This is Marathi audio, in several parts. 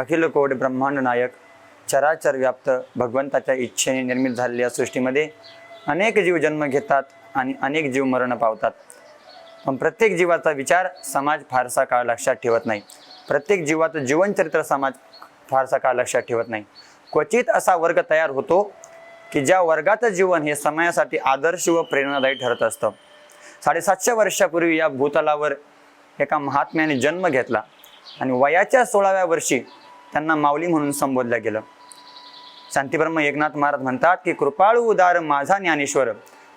अखिल कोट ब्रह्मांड नायक चराचर व्याप्त भगवंताच्या इच्छेने निर्मित झालेल्या सृष्टीमध्ये अनेक जीव जन्म घेतात आणि अनेक जीव मरण पावतात. पण प्रत्येक जीवाचा विचार समाज फारसा काळ लक्षात ठेवत नाही. प्रत्येक जीवाचं जीवनचरित्र समाज फारसा काळ लक्षात ठेवत नाही. क्वचित असा वर्ग तयार होतो की ज्या वर्गाचं जीवन हे समाजासाठी आदर्श व प्रेरणादायी ठरत असतं. साडेसातशे वर्षापूर्वी या भूतलावर एका महात्म्याने जन्म घेतला आणि वयाच्या सोळाव्या वर्षी त्यांना माऊली म्हणून संबोधलं गेलं. शांतीब्रह्म एकनाथ महाराज म्हणतात की कृपाळू उदार माझा ज्ञानेश्वर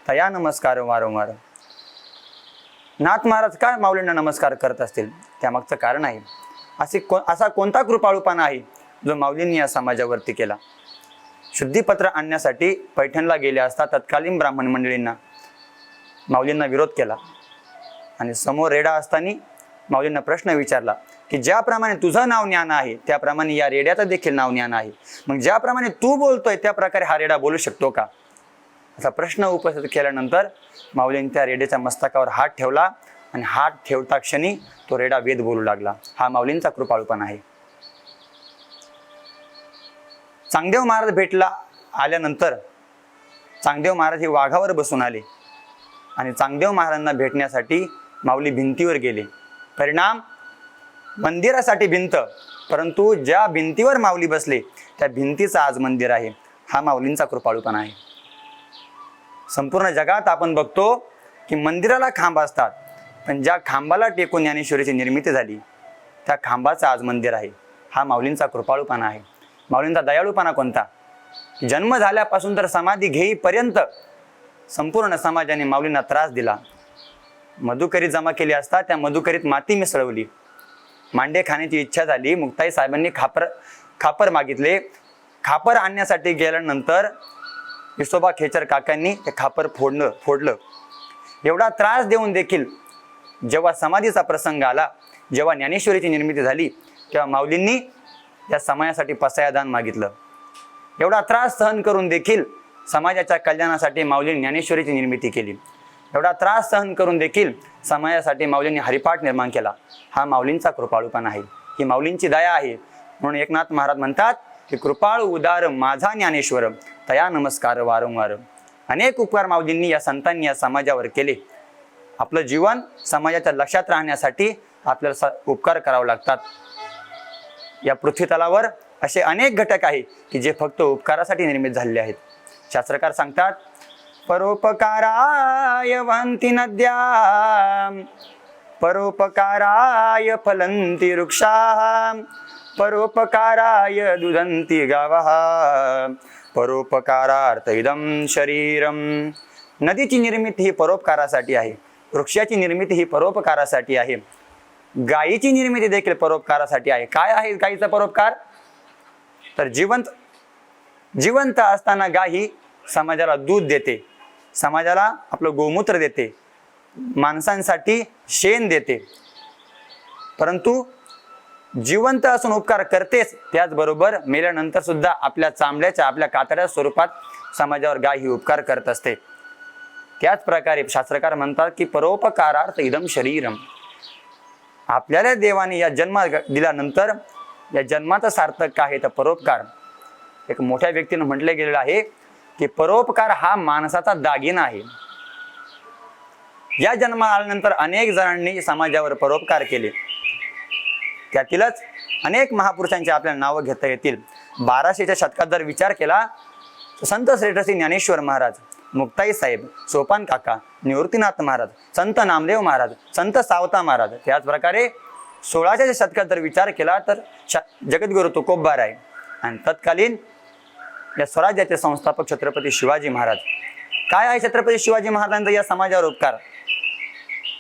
तया नमस्कार वारंवार. नाथ महाराज काय माऊलींना नमस्कार करत असतील? त्यामागचं कारण आहे. असे को असा कोणता कृपाळूपणा आहे जो माऊलींनी या समाजावरती केला? शुद्धीपत्र आणण्यासाठी पैठणला गेले असता तत्कालीन ब्राह्मण मंडळींना माऊलींना विरोध केला. आणि समोर रेडा असताना माऊलींना प्रश्न विचारला की ज्याप्रमाणे तुझं नाव ज्ञान आहे त्याप्रमाणे या रेड्याचं देखील नाव ज्ञान आहे. मग ज्याप्रमाणे तू बोलतोय त्या प्रकारे हा रेडा बोलू शकतो का? असा प्रश्न उपस्थित केल्यानंतर माऊलींनी त्या रेड्याच्या मस्तकावर हात ठेवला आणि हात ठेवता क्षणी तो रेडा वेद बोलू लागला. हा माऊलींचा कृपाळूपण आहे. चांगदेव महाराज भेटला आल्यानंतर चांगदेव महाराज हे वाघावर बसून आले आणि चांगदेव महाराजांना भेटण्यासाठी माऊली भिंतीवर गेले. परिणाम मंदिरासाठी भिंत. परंतु ज्या भिंतीवर माऊली बसले त्या भिंतीचं आज मंदिर आहे. हा माऊलींचा कृपाळूपणा आहे. संपूर्ण जगात आपण बघतो की मंदिराला खांब असतात. पण ज्या खांबाला टेकून ज्ञानेश्वरीची निर्मिती झाली त्या खांबाचं आज मंदिर आहे. हा माऊलींचा कृपाळूपणा आहे. माऊलींचा दयाळूपणा कोणता? जन्म झाल्यापासून तर समाधी घेईपर्यंत संपूर्ण समाजाने माऊलींना त्रास दिला. मधुकरी जमा केली असता त्या मधुकरीत माती मिसळवली. मांडे खाण्याची इच्छा झाली. मुक्ताई साहेबांनी खापर खापर मागितले. खापर आणण्यासाठी गेल्यानंतर विसोबा खेचर काकांनी ते खापर फोडणं फोडलं. एवढा त्रास देऊन देखील जेव्हा समाधीचा प्रसंग आला जेव्हा ज्ञानेश्वरीची निर्मिती झाली तेव्हा माऊलींनी या समाजासाठी पसायादान मागितलं. एवढा त्रास सहन करून देखील समाजाच्या कल्याणासाठी माऊलींनी ज्ञानेश्वरीची निर्मिती केली. एवढा त्रास सहन करून देखील समाजासाठी माऊलींनी हरिपाठ निर्माण केला. हा माऊलींचा कृपाळूपणा आहे. ही माऊलींची दया आहे. म्हणून एकनाथ महाराज म्हणतात की कृपाळू उदार माझा ज्ञानेश्वर तया नमस्कार वारंवार अनेक उपकार माऊलींनी या संतांनी या समाजावर केले. आपलं जीवन समाजाच्या लक्षात राहण्यासाठी आपल्याला स- उपकार करावे लागतात. या पृथ्वीतलावर असे अनेक घटक आहे की जे फक्त उपकारासाठी निर्मित झालेले आहेत. शास्त्रकार सांगतात परोपकाराय वहन्ति नद्या परोपकाराय फलन्ति वृक्षाः परोपकाराय दुदन्ति गावः परोपकारार्थ इदं शरीरम। नदीची निर्मिती ही परोपकारासाठी आहे वृक्षाची निर्मिती ही परोपकारासाठी आहे गायीची निर्मिती देखील परोपकारासाठी आहे. काय आहे गायीचा परोपकार? तर जिवंत जिवंत असताना गाय ही समाजाला दूध देते. समाजाला आपलं गोमूत्र देते. माणसांसाठी शेण देते. परंतु जिवंत असून उपकार करतेच त्याचबरोबर मेल्यानंतर सुद्धा आपल्या चांबड्याच्या आपल्या कातड्या स्वरूपात समाजावर गाय ही उपकार करत असते. त्याच प्रकारे शास्त्रकार म्हणतात की परोपकारार्थ इदम शरीरम. आपल्याला देवाने या जन्म दिल्यानंतर या जन्माचं सार्थक काय आहे तर परोपकार. एक मोठ्या व्यक्तीनं म्हटलं गेलेलं आहे की परोपकार हा माणसाचा दागिना आहे. या जन्मा आल्यानंतर अनेक जणांनी समाजावर परोपकार केले. त्यातीलच अनेक महापुरुषांची आपल्याला नावं घेता येतील. बाराशेच्या शतकात जर विचार केला संत श्रेष्ठसी ज्ञानेश्वर महाराज मुक्ताई साहेब सोपान काका निवृत्तीनाथ महाराज संत नामदेव महाराज संत सावता महाराज त्याचप्रकारे प्रकारे शतकात जर विचार केला तर श- जगद्गुरु तुकोबा राय. आणि तत्कालीन या स्वराज्याचे संस्थापक छत्रपती शिवाजी महाराज. काय आहे छत्रपती शिवाजी महाराजांचा या समाजावर उपकार?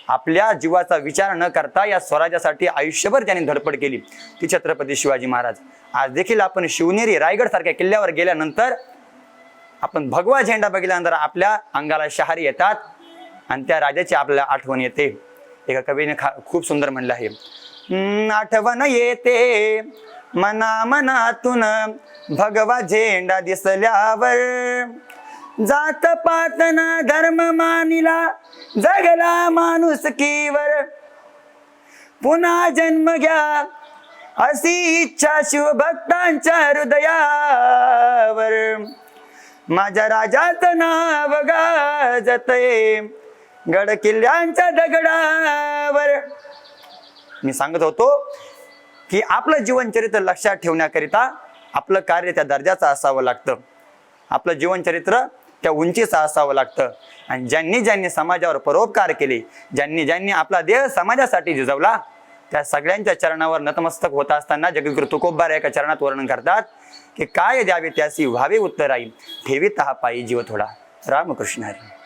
आपल्या जीवाचा विचार न करता या स्वराज्यासाठी आयुष्यभर त्यांनी धडपड केली ती छत्रपती शिवाजी महाराज. आज देखील आपण शिवनेरी रायगड सारख्या किल्ल्यावर गेल्यानंतर आपण भगवा झेंडा बघितल्यानंतर आपल्या अंगाला शहारी येतात आणि त्या राजाची आपल्याला आठवण येते. एका कवीने खा खूप सुंदर म्हणलं आहे. आठवण येते मना मनातून भगवा झेंडा दिसल्यावर जात पातना धर्म मानिला जगला माणूस कीवर. पुन्हा जन्म घ्या अशी इच्छा शिवभक्तांच्या हृदयावर. माझ्या राजाचं नाव गाजतय गड किल्ल्यांच्या दगडावर. मी सांगत होतो की आपलं जीवनचरित्र लक्षात ठेवण्याकरिता आपलं कार्य त्या दर्जाचं असावं लागतं. आपलं जीवनचरित्र त्या उंचीचं असावं लागतं. आणि ज्यांनी ज्यांनी समाजावर परोपकार केले ज्यांनी ज्यांनी आपला देह समाजासाठी झिजवला त्या सगळ्यांच्या चरणावर नतमस्तक होत असताना जगद्गुरु तुकोबार एका चरणात वर्णन करतात की काय द्यावे त्यासी व्हावे उत्तर राहील ठेवीत हा पायी जीव थोडा. रामकृष्ण हरी.